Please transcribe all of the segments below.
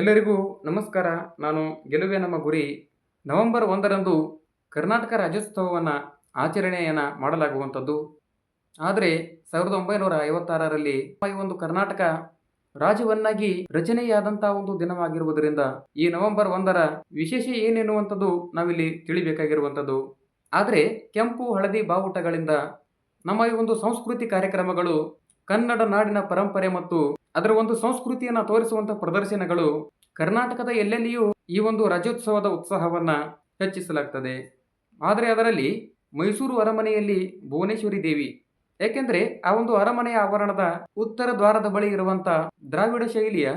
ಎಲ್ಲರಿಗೂ ನಮಸ್ಕಾರ. ನಾನು ಗೆಲುವೆ ನಮ್ಮ ಗುರಿ. ನವೆಂಬರ್ ಒಂದರಂದು ಕರ್ನಾಟಕ ರಾಜ್ಯೋತ್ಸವವನ್ನು ಆಚರಣೆಯನ್ನು ಮಾಡಲಾಗುವಂಥದ್ದು. ಆದರೆ ಸಾವಿರದ ಒಂಬೈನೂರ ಐವತ್ತಾರರಲ್ಲಿ ಈ ಒಂದು ಕರ್ನಾಟಕ ರಾಜ್ಯವನ್ನಾಗಿ ರಚನೆಯಾದಂಥ ಒಂದು ದಿನವಾಗಿರುವುದರಿಂದ ಈ ನವೆಂಬರ್ ಒಂದರ ವಿಶೇಷ ಏನೆನ್ನುವಂಥದ್ದು ನಾವಿಲ್ಲಿ ತಿಳಿಬೇಕಾಗಿರುವಂಥದ್ದು. ಆದರೆ ಕೆಂಪು, ಹಳದಿ ಬಾವುಟಗಳಿಂದ ನಮ್ಮ ಈ ಒಂದು ಸಂಸ್ಕೃತಿ ಕಾರ್ಯಕ್ರಮಗಳು ಕನ್ನಡ ನಾಡಿನ ಪರಂಪರೆ ಮತ್ತು ಅದರ ಒಂದು ಸಂಸ್ಕೃತಿಯನ್ನು ತೋರಿಸುವಂಥ ಪ್ರದರ್ಶನಗಳು ಕರ್ನಾಟಕದ ಎಲ್ಲೆಲ್ಲಿಯೂ ಈ ಒಂದು ರಾಜ್ಯೋತ್ಸವದ ಉತ್ಸಾಹವನ್ನ ಹೆಚ್ಚಿಸಲಾಗ್ತದೆ. ಆದರೆ ಅದರಲ್ಲಿ ಮೈಸೂರು ಅರಮನೆಯಲ್ಲಿ ಭುವನೇಶ್ವರಿ ದೇವಿ, ಏಕೆಂದರೆ ಆ ಒಂದು ಅರಮನೆಯ ಆವರಣದ ಉತ್ತರ ದ್ವಾರದ ಬಳಿ ಇರುವಂಥ ದ್ರಾವಿಡ ಶೈಲಿಯ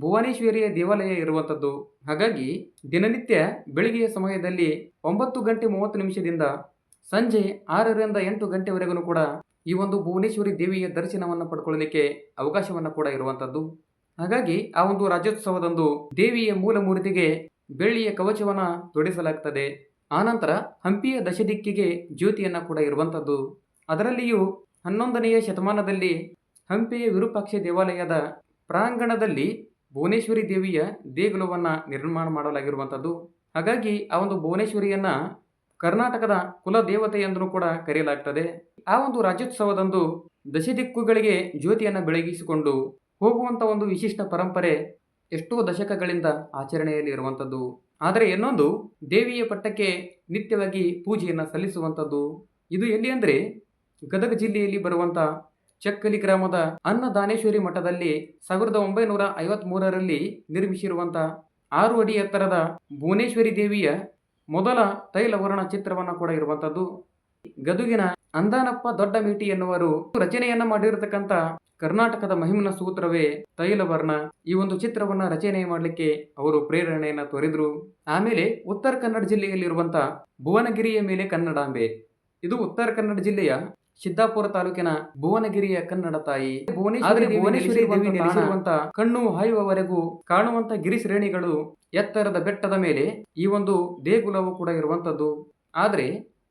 ಭುವನೇಶ್ವರಿಯ ದೇವಾಲಯ ಇರುವಂತದ್ದು. ಹಾಗಾಗಿ ದಿನನಿತ್ಯ ಬೆಳಿಗ್ಗೆಯ ಸಮಯದಲ್ಲಿ ಒಂಬತ್ತು ಗಂಟೆ ಮೂವತ್ತು ನಿಮಿಷದಿಂದ ಸಂಜೆ ಆರರಿಂದ ಎಂಟು ಗಂಟೆವರೆಗೂ ಕೂಡ ಈ ಒಂದು ಭುವನೇಶ್ವರಿ ದೇವಿಯ ದರ್ಶನವನ್ನು ಪಡ್ಕೊಳ್ಳಲಿಕ್ಕೆ ಅವಕಾಶವನ್ನು ಕೂಡ ಇರುವಂಥದ್ದು ಹಾಗಾಗಿ ಆ ಒಂದು ರಾಜ್ಯೋತ್ಸವದಂದು ದೇವಿಯ ಮೂಲ ಮೂರ್ತಿಗೆ ಬೆಳ್ಳಿಯ ಕವಚವನ್ನು ತೊಡಿಸಲಾಗ್ತದೆ. ಆನಂತರ ಹಂಪಿಯ ದಶದಿಕ್ಕಿಗೆ ಜ್ಯೋತಿಯನ್ನು ಕೂಡ ಇರುವಂಥದ್ದು ಅದರಲ್ಲಿಯೂ ಹನ್ನೊಂದನೆಯ ಶತಮಾನದಲ್ಲಿ ಹಂಪಿಯ ವಿರೂಪಾಕ್ಷ ದೇವಾಲಯದ ಪ್ರಾಂಗಣದಲ್ಲಿ ಭುವನೇಶ್ವರಿ ದೇವಿಯ ದೇಗುಲವನ್ನು ನಿರ್ಮಾಣ ಮಾಡಲಾಗಿರುವಂಥದ್ದು ಹಾಗಾಗಿ ಆ ಒಂದು ಭುವನೇಶ್ವರಿಯನ್ನ ಕರ್ನಾಟಕದ ಕುಲ ದೇವತೆ ಎಂದರೂ ಕೂಡ ಕರೆಯಲಾಗ್ತದೆ. ಆ ಒಂದು ರಾಜ್ಯೋತ್ಸವದಂದು ದಶದಿಕ್ಕುಗಳಿಗೆ ಜ್ಯೋತಿಯನ್ನು ಬೆಳಗಿಸಿಕೊಂಡು ಹೋಗುವಂಥ ಒಂದು ವಿಶಿಷ್ಟ ಪರಂಪರೆ ಎಷ್ಟೋ ದಶಕಗಳಿಂದ ಆಚರಣೆಯಲ್ಲಿ ಇರುವಂಥದ್ದು ಆದರೆ ಇನ್ನೊಂದು ದೇವಿಯ ಪಟ್ಟಕ್ಕೆ ನಿತ್ಯವಾಗಿ ಪೂಜೆಯನ್ನು ಸಲ್ಲಿಸುವಂಥದ್ದು ಇದು ಎಲ್ಲಿ ಅಂದರೆ ಗದಗ ಜಿಲ್ಲೆಯಲ್ಲಿ ಬರುವಂಥ ಚಕ್ಕಲಿ ಗ್ರಾಮದ ಅನ್ನದಾನೇಶ್ವರಿ ಮಠದಲ್ಲಿ ಸಾವಿರದ ಒಂಬೈನೂರ ಐವತ್ತ್ ಮೂರರಲ್ಲಿ ನಿರ್ಮಿಸಿರುವಂಥ ಆರು ಅಡಿ ಎತ್ತರದ ಭುವನೇಶ್ವರಿ ದೇವಿಯ ಮೊದಲ ತೈಲವರ್ಣ ಚಿತ್ರವನ್ನು ಕೂಡ ಇರುವಂಥದ್ದು ಗದುಗಿನ ಅಂದಾನಪ್ಪ ದೊಡ್ಡ ಮೀಟಿ ಎನ್ನುವರು ರಚನೆಯನ್ನ ಮಾಡಿರತಕ್ಕಂಥ ಕರ್ನಾಟಕದ ಮಹಿಮನ ಸೂತ್ರವೇ ತೈಲವರ್ಣ ಈ ಒಂದು ಚಿತ್ರವನ್ನ ರಚನೆ ಮಾಡಲಿಕ್ಕೆ ಅವರು ಪ್ರೇರಣೆಯನ್ನ ತೋರಿದ್ರು. ಆಮೇಲೆ ಉತ್ತರ ಕನ್ನಡ ಜಿಲ್ಲೆಯಲ್ಲಿರುವಂತ ಭುವನಗಿರಿಯ ಮೇಲೆ ಕನ್ನಡಾಂಬೆ. ಇದು ಉತ್ತರ ಕನ್ನಡ ಜಿಲ್ಲೆಯ ಸಿದ್ದಾಪುರ ತಾಲೂಕಿನ ಭುವನಗಿರಿಯ ಕನ್ನಡ ತಾಯಿ. ಭುವನೇಶ್ವರಿ ಕಣ್ಣು ಹಾಯುವವರೆಗೂ ಕಾಣುವಂತ ಗಿರಿ ಶ್ರೇಣಿಗಳು ಎತ್ತರದ ಬೆಟ್ಟದ ಮೇಲೆ ಈ ಒಂದು ದೇಗುಲವು ಕೂಡ ಇರುವಂತದ್ದು. ಆದರೆ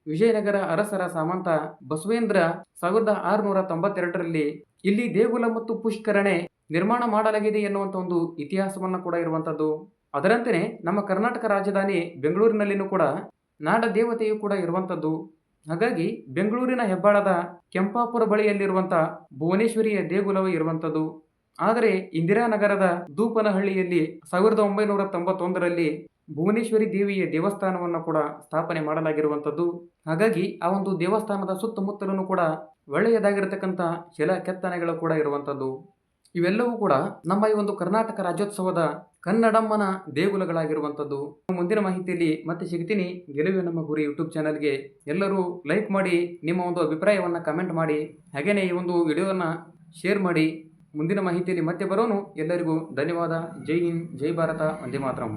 ವಿಜಯನಗರ ಅರಸರ ಸಾಮಂತ ಬಸವೇಂದ್ರ ಸಾವಿರದ ಆರುನೂರ ತೊಂಬತ್ತೆರಡರಲ್ಲಿ ಇಲ್ಲಿ ದೇಗುಲ ಮತ್ತು ಪುಷ್ಕರಣೆ ನಿರ್ಮಾಣ ಮಾಡಲಾಗಿದೆ ಎನ್ನುವಂತ ಒಂದು ಇತಿಹಾಸವನ್ನ ಕೂಡ ಇರುವಂತದ್ದು. ಅದರಂತೆಯೇ ನಮ್ಮ ಕರ್ನಾಟಕ ರಾಜಧಾನಿ ಬೆಂಗಳೂರಿನಲ್ಲಿನೂ ಕೂಡ ನಾಡ ದೇವತೆಯು ಕೂಡ ಇರುವಂತದ್ದು. ಹಾಗಾಗಿ ಬೆಂಗಳೂರಿನ ಹೆಬ್ಬಾಳದ ಕೆಂಪಾಪುರ ಬಳಿಯಲ್ಲಿರುವಂಥ ಭುವನೇಶ್ವರಿಯ ದೇಗುಲವು ಇರುವಂಥದ್ದು ಆದರೆ ಇಂದಿರಾನಗರದ ದೂಪನಹಳ್ಳಿಯಲ್ಲಿ ಸಾವಿರದ ಒಂಬೈನೂರ ತೊಂಬತ್ತೊಂದರಲ್ಲಿ ಭುವನೇಶ್ವರಿ ದೇವಿಯ ದೇವಸ್ಥಾನವನ್ನು ಕೂಡ ಸ್ಥಾಪನೆ ಮಾಡಲಾಗಿರುವಂಥದ್ದು ಹಾಗಾಗಿ ಆ ಒಂದು ದೇವಸ್ಥಾನದ ಸುತ್ತಮುತ್ತಲೂ ಕೂಡ ಒಳ್ಳೆಯದಾಗಿರತಕ್ಕಂಥ ಶಿಲಾ ಕೆತ್ತನೆಗಳು ಕೂಡ ಇರುವಂಥದ್ದು ಇವೆಲ್ಲವೂ ಕೂಡ ನಮ್ಮ ಈ ಒಂದು ಕರ್ನಾಟಕ ರಾಜ್ಯೋತ್ಸವದ ಕನ್ನಡಮ್ಮನ ದೇಗುಲಗಳಾಗಿರುವಂಥದ್ದು. ಮುಂದಿನ ಮಾಹಿತಿಯಲ್ಲಿ ಮತ್ತೆ ಸಿಗ್ತೀನಿ. ಗೆಲುವೆ ನಮ್ಮ ಗುರಿ ಯೂಟ್ಯೂಬ್ ಚಾನಲ್ಗೆ. ಎಲ್ಲರೂ ಲೈಕ್ ಮಾಡಿ, ನಿಮ್ಮ ಒಂದು ಅಭಿಪ್ರಾಯವನ್ನು ಕಮೆಂಟ್ ಮಾಡಿ. ಹಾಗೆಯೇ ಈ ಒಂದು ವಿಡಿಯೋವನ್ನು ಶೇರ್ ಮಾಡಿ. ಮುಂದಿನ ಮಾಹಿತಿಯಲ್ಲಿ ಮತ್ತೆ ಬರೋನು. ಎಲ್ಲರಿಗೂ ಧನ್ಯವಾದ. ಜೈ ಹಿಂದ್, ಜೈ ಭಾರತ. ವಂದೇ ಮಾತರಂ.